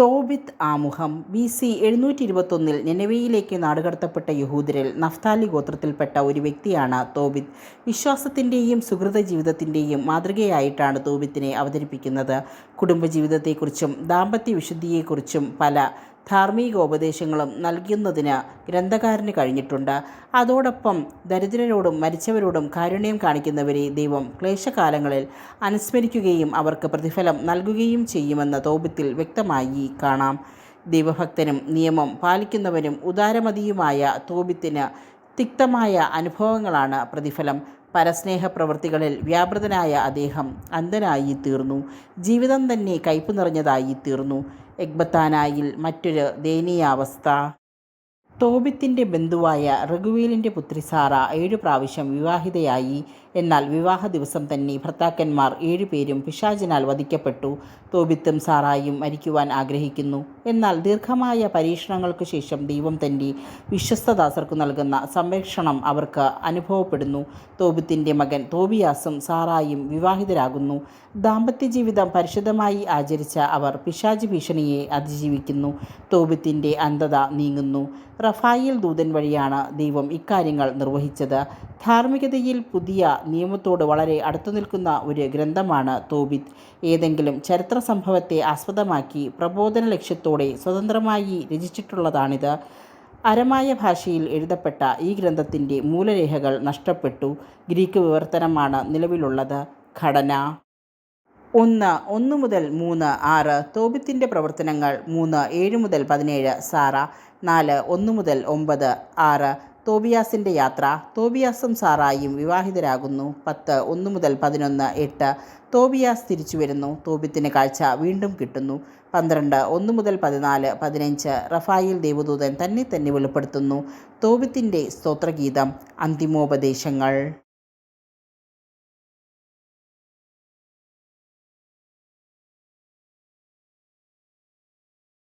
തോബിത്ത് ആമുഖം B C എഴുന്നൂറ്റി ഇരുപത്തൊന്നിൽ നെനവയിലേക്ക് നാടുകടത്തപ്പെട്ട യഹൂദരിൽ നഫ്താലി ഗോത്രത്തിൽപ്പെട്ട ഒരു വ്യക്തിയാണ് തോബിത്ത്. വിശ്വാസത്തിന്റെയും സുഹൃത ജീവിതത്തിന്റെയും മാതൃകയായിട്ടാണ് തോബിത്തിനെ അവതരിപ്പിക്കുന്നത്. കുടുംബജീവിതത്തെക്കുറിച്ചും ദാമ്പത്യ വിശുദ്ധിയെക്കുറിച്ചും പല ധാർമ്മികോപദേശങ്ങളും നൽകുന്നതിന് ഗ്രന്ഥകാരന് കഴിഞ്ഞിട്ടുണ്ട്. അതോടൊപ്പം ദരിദ്രരോടും മരിച്ചവരോടും കാരുണ്യം കാണിക്കുന്നവരെ ദൈവം ക്ലേശകാലങ്ങളിൽ അനുസ്മരിക്കുകയും അവർക്ക് പ്രതിഫലം നൽകുകയും ചെയ്യുമെന്ന തോപത്തിൽ വ്യക്തമായി കാണാം. ദൈവഭക്തനും നിയമം പാലിക്കുന്നവനും ഉദാരമതിയുമായ തോപത്തിന് തിക്തമായ അനുഭവങ്ങളാണ് പ്രതിഫലം. പരസ്നേഹ പ്രവൃത്തികളിൽ വ്യാപൃതനായ അദ്ദേഹം അന്ധനായി തീർന്നു ജീവിതം തന്നെ കയ്പ് നിറഞ്ഞതായി തീർന്നു എഗ്ബത്താനായിൽ മറ്റൊരു ദയനീയാവസ്ഥ. തോബിത്തിന്റെ ബന്ധുവായ റഘുവേലിന്റെ പുത്രി സാറ ഏഴു പ്രാവശ്യം വിവാഹിതയായി. എന്നാൽ വിവാഹ ദിവസം തന്നെ ഭർത്താക്കന്മാർ ഏഴുപേരും പിശാചിനാൽ വധിക്കപ്പെട്ടു. തോബിത്തും സാറായും മരിക്കുവാൻ ആഗ്രഹിക്കുന്നു. എന്നാൽ ദീർഘമായ പരീക്ഷണങ്ങൾക്ക് ശേഷം ദൈവം തന്റെ വിശ്വസ്തദാസർക്ക് നൽകുന്ന സംരക്ഷണം അവർക്ക് അനുഭവപ്പെടുന്നു. തോബിത്തിന്റെ മകൻ തോബിയാസും സാറായും വിവാഹിതരാകുന്നു. ദാമ്പത്യ ജീവിതം പരിശുദ്ധമായി ആചരിച്ച അവർ പിശാജ് ഭീഷണിയെ അതിജീവിക്കുന്നു. തോബിത്തിന്റെ അന്ധത നീങ്ങുന്നു. റഫായിൽ ദൂതൻ വഴിയാണ് ദൈവം ഇക്കാര്യങ്ങൾ നിർവഹിച്ചത്. ധാർമ്മികതയിൽ പുതിയ നിയമത്തോട് വളരെ അടുത്തു നിൽക്കുന്ന ഒരു ഗ്രന്ഥമാണ് തോബിത്ത് ഏതെങ്കിലും ചരിത്ര സംഭവത്തെ ആസ്പദമാക്കി പ്രബോധന ലക്ഷ്യത്തോടെ സ്വതന്ത്രമായി രചിച്ചിട്ടുള്ളതാണിത്. അരമായ ഭാഷയിൽ എഴുതപ്പെട്ട ഈ ഗ്രന്ഥത്തിന്റെ മൂലരേഖകൾ നഷ്ടപ്പെട്ടു. ഗ്രീക്ക് വിവർത്തനമാണ് നിലവിലുള്ളത്. ഘടന. ഒന്ന് ഒന്ന് മുതൽ മൂന്ന് ആറ് തോബിത്തിന്റെ പ്രവർത്തനങ്ങൾ മൂന്ന് ഏഴ് മുതൽ പതിനേഴ് സാറ നാല് ഒന്ന് മുതൽ ഒമ്പത് ആറ് തോബിയാസിന്റെ യാത്ര തോബിയാസും സാറായും വിവാഹിതരാകുന്നു. പത്ത് ഒന്ന് മുതൽ പതിനൊന്ന് എട്ട് തോബിയാസ് തിരിച്ചു വരുന്നു. തോബിത്തിന് കാഴ്ച വീണ്ടും കിട്ടുന്നു. പന്ത്രണ്ട് ഒന്ന് മുതൽ പതിനാല് പതിനഞ്ച് റഫായിൽ ദേവദൂതൻ തന്നെ തന്നെ വെളിപ്പെടുത്തുന്നു. തോബിത്തിന്റെ സ്തോത്രഗീതം അന്തിമോപദേശങ്ങൾ.